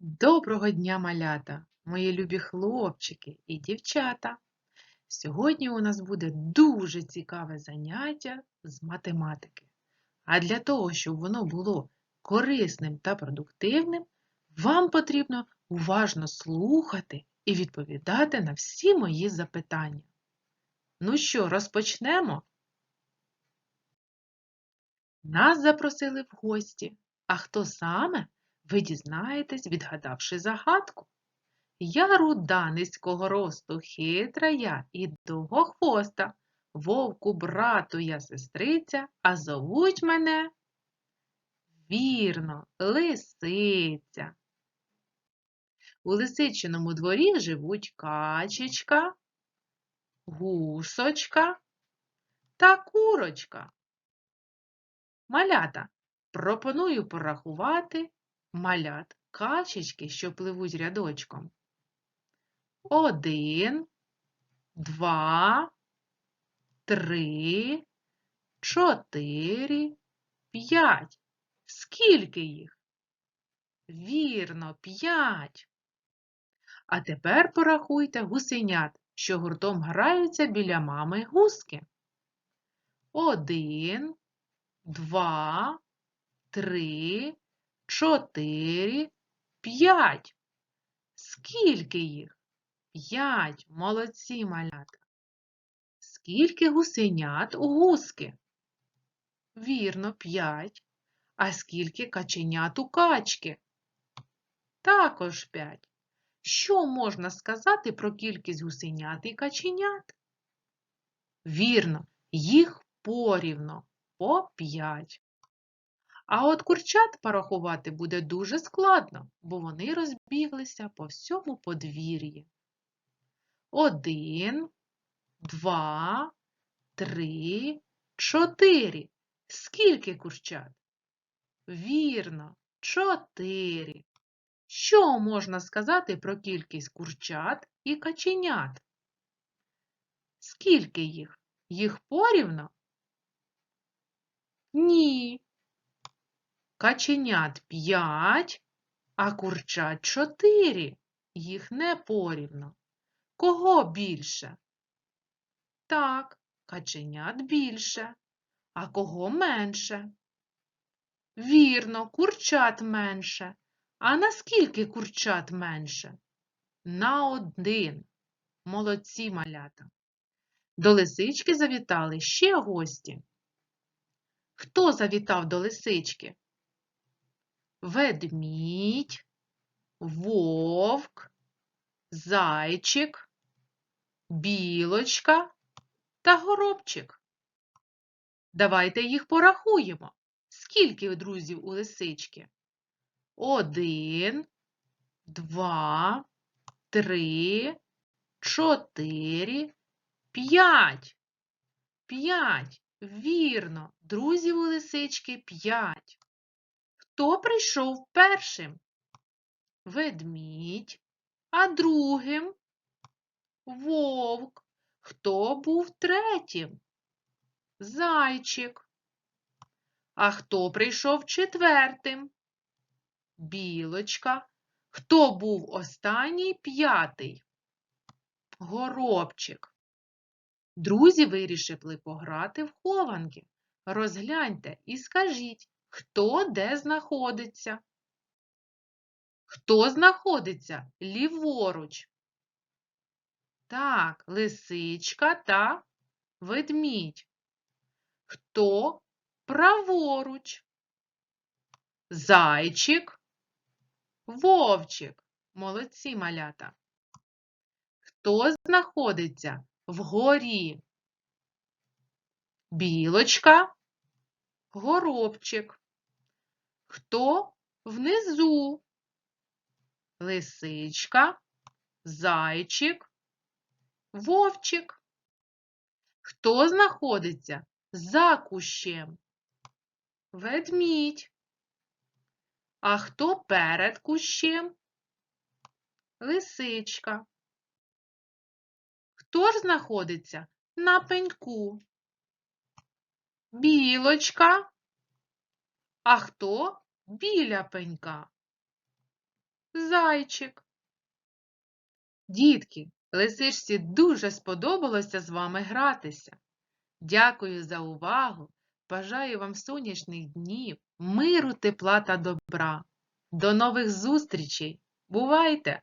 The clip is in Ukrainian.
Доброго дня, малята, мої любі хлопчики і дівчата. Сьогодні у нас буде дуже цікаве заняття з математики. А для того, щоб воно було корисним та продуктивним, вам потрібно уважно слухати і відповідати на всі мої запитання. Ну що, розпочнемо? Нас запросили в гості. А хто саме? Ви дізнаєтесь, відгадавши загадку. Я руда низького росту, хитра я і довгохвоста, вовку брату я сестриця, а зовуть мене вірно, лисиця. У лисичиному дворі живуть качечка, гусочка та курочка. Малята, пропоную порахувати малят качечки, що пливуть рядочком. Один, два, три, чотири, п'ять. Скільки їх? Вірно, п'ять. А тепер порахуйте гусенят, що гуртом граються біля мами гуски. Один, два, три, чотири, п'ять. Скільки їх? П'ять. Молодці малята. Скільки гусенят у гуски? Вірно, п'ять. А скільки каченят у качки? Також п'ять. Що можна сказати про кількість гусенят і каченят? Вірно, їх порівно по п'ять. А от курчат порахувати буде дуже складно, бо вони розбіглися по всьому подвір'ї. Один, два, три, чотири. Скільки курчат? Вірно, чотири. Що можна сказати про кількість курчат і каченят? Скільки їх? Їх порівно? Ні. Каченят 5, а курчат 4. Їх не порівно. Кого більше? Так, каченят більше. А кого менше? Вірно, курчат менше. А наскільки курчат менше? На один. Молодці малята. До лисички завітали ще гості. Хто завітав до лисички? Ведмідь, вовк, зайчик, білочка та горобчик. Давайте їх порахуємо. Скільки друзів у лисички? Один, два, три, чотири, п'ять. П'ять. Вірно, друзів у лисички п'ять. Хто прийшов першим? Ведмідь, а другим вовк. Хто був третім? Зайчик. А хто прийшов четвертим? Білочка. Хто був останній п'ятий? Горобчик. Друзі вирішили пограти в хованки. Розгляньте і скажіть, Хто де знаходиться? Хто знаходиться ліворуч? Так, лисичка та ведмідь. Хто праворуч? Зайчик, вовчик. Молодці малята. Хто знаходиться вгорі? Білочка, горобчик. Хто внизу? Лисичка, зайчик, вовчик. Хто знаходиться за кущем? Ведмідь. А хто перед кущем? Лисичка. Хто ж знаходиться на пеньку? Білочка. А хто біля пенька? зайчик. Дітки, лисичці дуже сподобалося з вами гратися. Дякую за увагу. Бажаю вам сонячних днів, миру, тепла та добра. До нових зустрічей. Бувайте!